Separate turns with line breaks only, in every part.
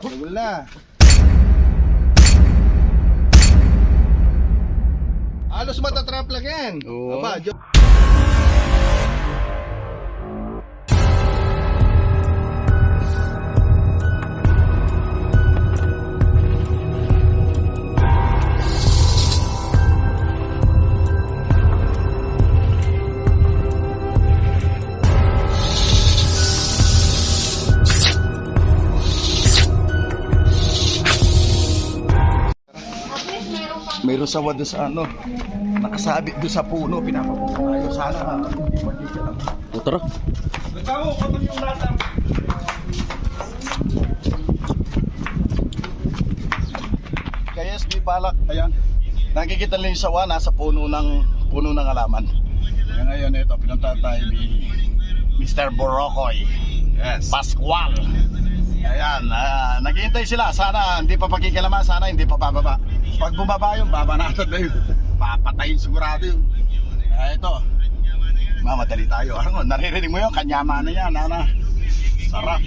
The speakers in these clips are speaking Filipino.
Dugol na. Halos matatrap lang yan.
Oo.
Aba, sawa doon sa ano. Nakasabit doon sa puno. Pinapapunta tayo. Sana hindi magiging lang.
O, tara.
Kaya SB Balak, ayan. Nakikita lang yung sawa nasa puno ng puno ng alaman. Kaya ngayon ito pinunta tayo ni Mr. Borokoy.
Yes.
Pascual. Ayan, ah, naghihintay sila. Sana hindi pa pakikilaman, sana hindi pa bababa. Pag bumaba yun, babanatan na yun. Papatayin sigurado yun. Ah, ito. Mamadali tayo. Ano, naririnig mo yun? Kanyama na yan, Nana. Sarap.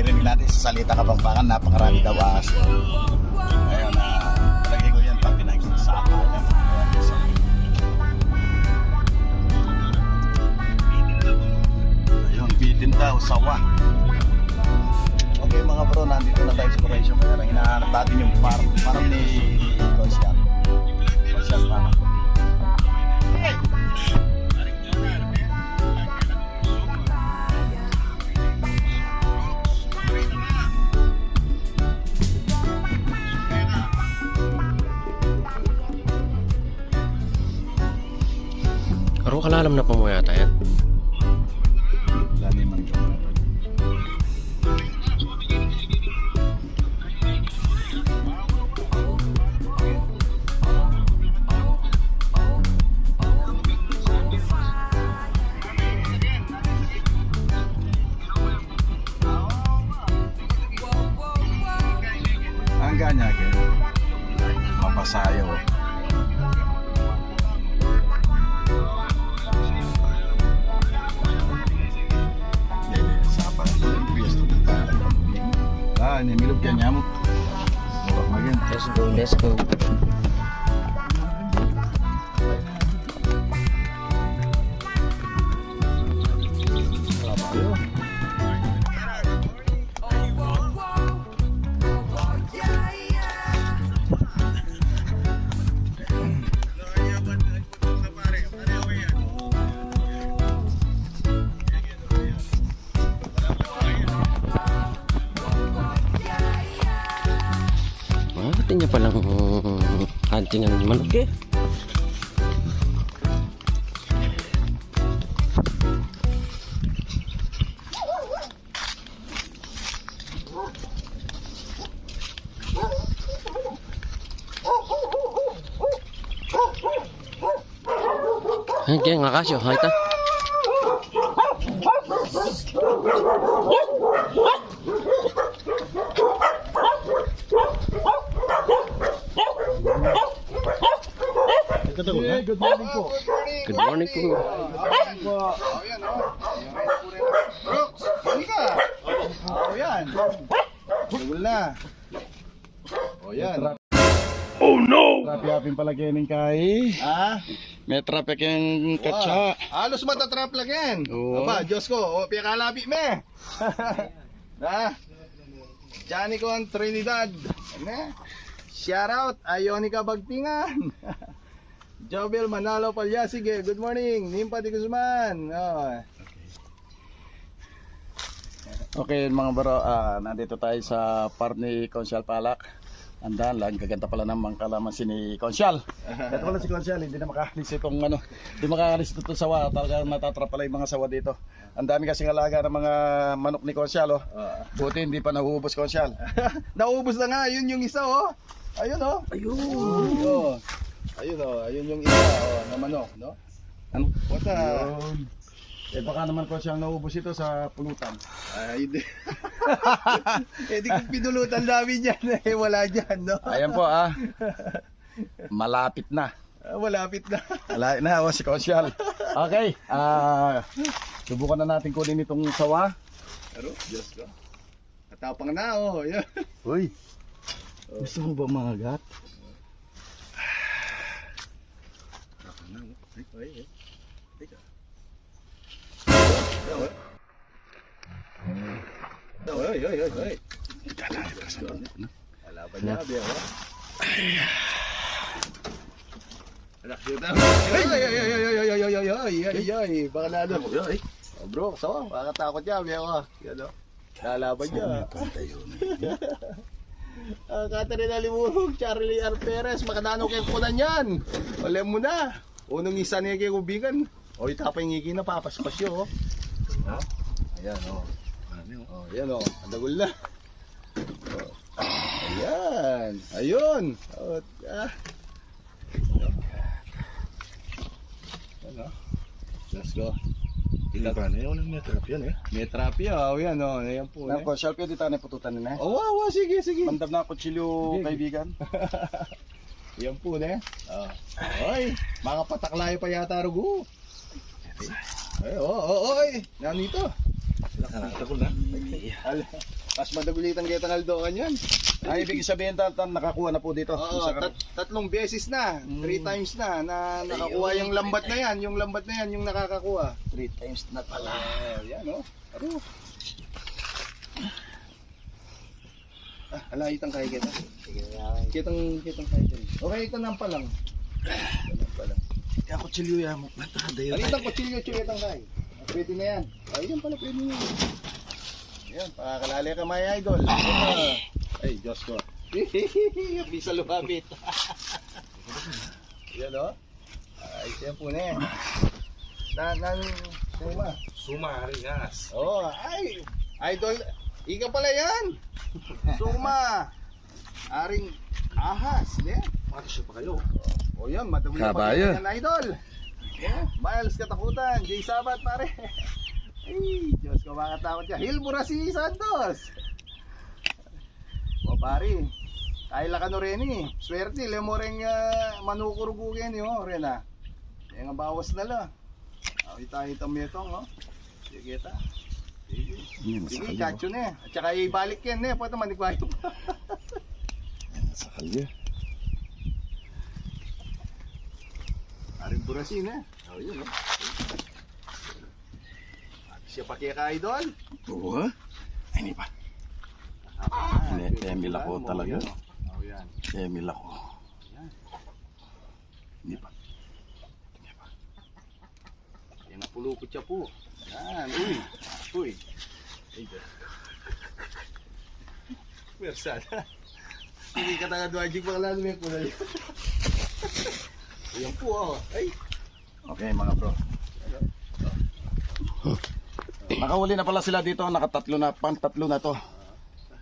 Naririnig natin sa salita kapampangan, napakarami daw ahas. Ayun, ah, palagay ko yan pag pinagsasama. Ayan, Ayun, bitin daw, sawa. Okay mga bro, nandito na tayo sa operation. Kaya hinahanap natin yung farm, farm ni Consial. Consial farm.
Kalalam na
ini milog yan nyamuk.
Let's go, let's go. Huntingan ng manok eh. Ay, kaya nga kasyo, halta.
Yeah, good morning po.
Good morning po.
Oh, yan oh. Brooks, ka. Oh, yan. Dugol na. Oh, yan. Oh no! Trapi-apin pala kayo ng kay. Ah? May traffic yung katsa. Halos matatrap lang yan.
Oo.
Aba, Diyos ko. O, pikalabi me. ah? Johnny ko ang Trinidad. Ano? Shout out, Ionica Bagtingan. Jobel Manalo Palyasige, good morning. Nimpa de Guzman. Oh. Okay mga bro, ah, nandito tayo sa farm ni Consyal Palak. Andan lang, gaganda pala ng kalaman si ni Consyal. Ito pala si Consyal, hindi na makakalis itong ano, hindi makakalis ito sawa. Talaga natatrap pala yung mga sawa dito. Ang dami kasing alaga ng mga manok ni Consyal, oh. Buti hindi pa nauubos Consyal. Nauubos na nga, yun yung isa, oh. Ayun, oh. Ayun. Oh. Ayun, oh. Ayun yung isa, oh, na manok, no? Ano?
Wata.
Yun. Eh baka naman ko siyang naubos ito sa pulutan.
Ay, hindi. eh, di kung pinulutan namin yan, eh, wala dyan, no?
Ayan po ah. Malapit na.
Ah, Malapit na.
Malapit na oh, si Konsyal. Okay. Ah, subukan na natin kunin itong sawa.
Pero, Diyos ko. Katapang na, oh.
Uy. Gusto mo ba mga gat?
Oh. Ay. Teka. Daw, ay, ay, ay, ay. Kalaban niya, biya, oh. Anak, dito. Ay, ay, ay, ay, ay, ay, ay, ay, ay, ay, ay, baka lalo. Ay, oh, bro, sawa, baka takot niya, biya, oh. Yan, oh. Lalaban niya. Ah, Catherine Alimurog, Charlie R. Perez, makadano kayo kunan yan. Wala mo na. Unong isa niya kayo kubigan. O, itapay ngigi na papaspas yun, oh. Ha? Ayan, oh. Oh, ayan, oh. Ang dagol na. Oh. Ayan. Ayun. Oh, ah. Ayan, oh. Let's go.
Hindi pa na yun, may trap yan eh.
May trapya, oh. Ayan, oh. Ayan po.
Na
eh.
Konsyal, pwede tayo na pututan nila.
Oh, wow, wow, sige, sige.
Mandam na kutsilyo
Sige.
kaibigan.
Yan po na. Oh. Oy, mga pataklayo pa yata rugo. Ay, oh, oh, oy. Nanito.
Nakalata ko na.
Ala, Mas madagulitan kayo tangaldokan yan.
Ay, ibig sabihin tatan nakakuha na po dito.
Oo, tat- tatlong beses na, three times na, na nakakuha yung lambat na yan, yung lambat na yan, yung nakakakuha.
Three times na pala.
Ah, yan oh. Aro. Ah, alaitang kaya kita. Kitang, kitang kaya kita. Okay, ito nang palang. Ito nang palang.
Kaya kutsilyo yan mo. Matada yun.
Alitang kutsilyo chukitang kay. Pwede na yan. Ayun pala, pwede na yan. Yan, pakakalali ka my idol. Ay, Diyos ko. Bisa lumapit. yan o. Ay, siya po na yan. Na, na, suma.
Sumaringas.
Oh, ay, idol. Ika pala yan. Suma. Aring ahas. Yan.
Matisya pa kayo.
O yan, madumi na
Kabayo.
pag yan, idol. Yeah, Miles Katakutan, Jay Sabat pare. Ay, Diyos ko makatakot ka. Hilbura si Santos. O pare, Kayla ka no rin eh. Swerte, le mo rin uh, manukurugugen yo, Rena. Yan nga bawas na la. Awi tayo itong metong, no? Sige ta.
Yan,
sige
kalyo.
kacho na eh. At saka ibalik yan eh, pwede manikwayo pa.
Sa kalyo.
Aring burasin eh. Oh, yun oh. Siya pa kaya ka idol?
Oo ha? Ay, hindi pa. Hindi, Emil ako talaga.
yan, oh. Oh, yan.
Emil ako. Hindi pa.
Yan ang pulukot siya po. Yan, uy. Uy. Mersada. Hindi ka taga dwajig pa kalalo may kulay. Ayan po oh. Ay.
Okay mga bro. Nakahuli na pala sila dito, nakatatlo na, pang tatlo na to.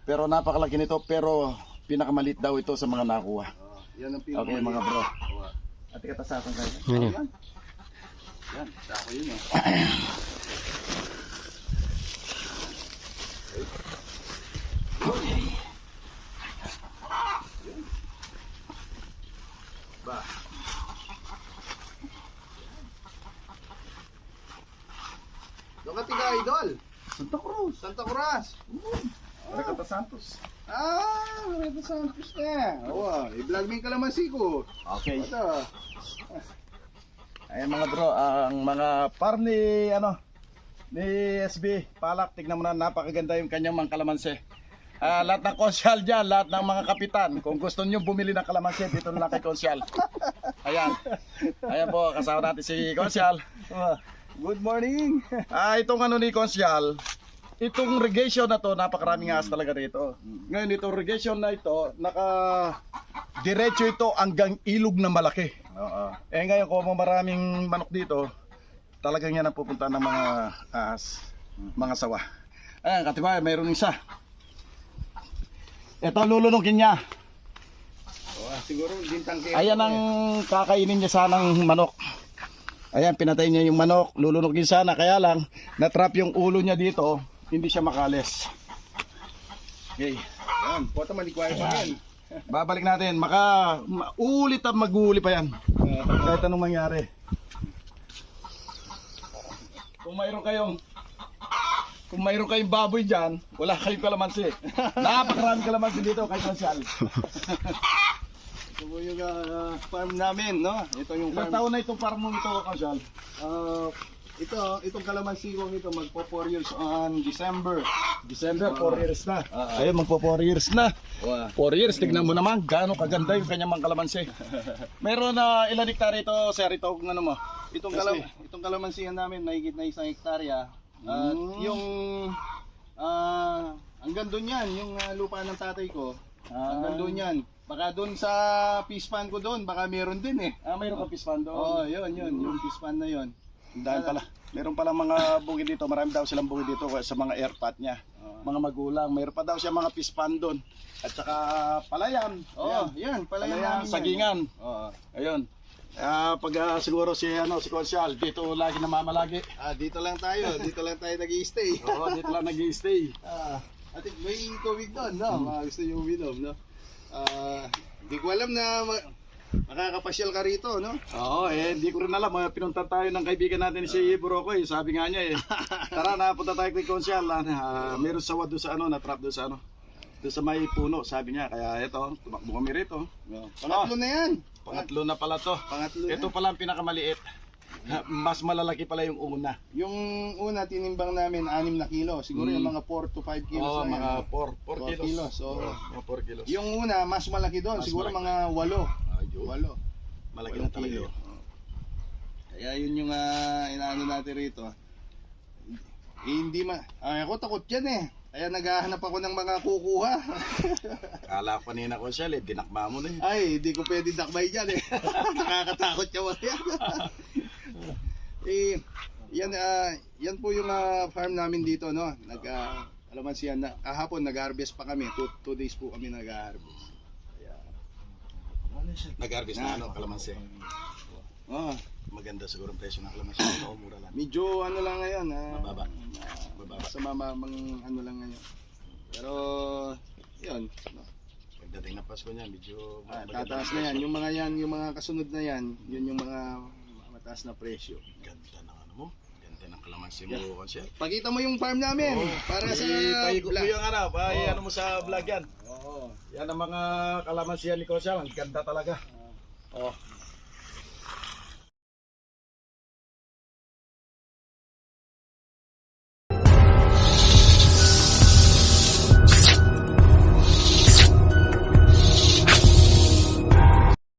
Pero napakalaki nito, pero pinakamalit daw ito sa mga nakuha.
Oh, yan ang pinaka.
Okay mga bro.
Oh,
At ikatasakan kayo.
Yun?
yan. Yan, sako yun Ba. Doon ka tiga idol.
Santa Cruz.
Santa Cruz.
Recata Santos.
Ah, Reto Santos na. Oo, i-vlog mo yung kalamansi ko.
Okay.
Ito.
Ayan mga bro, ang mga farm ni ano ni SB Palak, tignan mo na napakaganda yung kanyang mga kalamansi. Ah, lahat ng konsyal dyan, lahat ng mga kapitan, kung gusto nyo bumili ng kalamansi, dito na lang kay konsyal. Ayan. Ayan po, kasama natin si konsyal.
Good morning.
Ah, itong ano ni konsyal, itong irrigation na to, napakaraming ahas talaga rito. Ngayon, itong irrigation na ito, naka diretso ito hanggang ilog na malaki.
Oo.
Eh ngayon kung maraming manok dito, talagang yan ang pupunta ng mga ahas, mga sawa. Ayan, katiba, mayroon isa. Ito lulunogin niya.
Siguro din tangke.
Ayan ang kakainin niya sanang manok. Ayan, pinatay niya yung manok. Lulunogin sana. Kaya lang, natrap yung ulo niya dito. Hindi siya makalis. Okay.
Yan, photo maligway pa yan.
Babalik natin. Maka, ma- ulit at mag-uuli pa yan. Kahit anong mangyari. Kung mayroon kayong kung mayroon kayong baboy dyan, wala kayong kalamansi. Napakarami kalamansi dito kay Konsyal.
Ito po yung ah, farm namin, no? Ito yung
Ilang
farm.
taon na itong farm mo ito, Konsyal?
Ah, ito, itong kalamansi ko ito, magpo 4 years on December.
December, 4 years na.
Ah,
Ayun, magpo 4 years na.
Wow.
4 years, tignan mo naman gaano kaganda yung kanyang mga kalamansi. Meron na ilan hektare ito, sir, ito ano mo?
Itong, kalam itong kalamansihan namin, mahigit na isang hektarya. At
Mm.
yung, ah, hanggang doon yan, yung ah, lupa ng tatay ko, hanggang doon yan. Baka doon sa fish ko doon, baka meron din eh.
Ah, mayroon ka pispan doon.
Oo, oh, yun, yun, yung fish na yun.
Dahil pala, meron pala mga bukid dito, marami daw silang bukid dito sa mga airpat niya. Mga magulang, mayroon pa daw siya mga pispan doon. At saka palayan.
Oo,
Ayan.
yan, pala yan
Palayan,
namin yan.
sagingan.
Oo.
Ayun. Ah, pag ah, siguro si ano si Konsyal dito lagi namamalagi.
Ah, dito lang tayo, dito lang tayo nag-i-stay.
Oo, dito lang nag-stay.
Ah, at may tubig doon, no? Mga gusto nyo uminom, no? Ah, di ko alam na ma- makakapasyal ka rito, no?
Oo, eh, hindi ko rin alam. Eh, pinunta tayo ng kaibigan natin si Buroko eh. Sabi nga niya eh, tara na, punta tayo kay Konsyal. Ah, meron sawa doon sa ano, na-trap doon sa ano. Doon sa may puno, sabi niya. Kaya ito, tumakbo kami rito.
Pangatlo na yan.
Pangatlo na pala to.
Pangatlo
Ito
na.
pala ang pinakamaliit. Mas malalaki pala yung una.
Yung una, tinimbang namin, 6 na kilo. Siguro yung
Mm.
mga 4 to 5 kilos
Oo,
na
mga
yan.
4, 4
Four
kilos.
kilos, oo.
mga 4 kilos.
Yung una, mas malaki doon.
Mas
Siguro
malaki.
mga 8.
Ayun.
8.
Malaki na talaga yun.
Kaya yun yung ah, inaano natin rito. Eh, hindi ma... Ay, ako takot yan eh. Kaya naghahanap ako ng mga kukuha.
Kala ko kanina ko siya, eh, dinakma mo na eh.
Ay, hindi ko pwede dakbay dyan eh. Nakakatakot yung wala yan. eh, yan, ah, yan po yung ah, farm namin dito, no? Nag, uh, alamansiyan na, kahapon nag-harvest pa kami. Two, two days po kami nag-harvest.
Nag-harvest na ano, kalamansi.
Oh,
Maganda siguro ang presyo ng kalamansi. Oo, mura lang.
medyo ano lang ngayon. ah,
Mababa.
ah,
Mababa.
Sa mamamang ano lang ngayon. Pero, yun. no?
Pagdating ng Pasko niya, medyo
Ah,
maganda
tataas na yan.
presyo.
Yung mga yan, yung mga kasunod na yan, yun yung mga mataas na presyo.
Ganda ng ano mo. Ganda ng kalamansi mo,
Yeah.
Konsyel.
Pakita mo yung farm namin. para sa vlog.
mo yung ano, pa,
Oo.
ano mo sa vlog yan.
Oo.
Yan ang mga kalamansiyan ni Konsyel. Ang ganda talaga. Oh,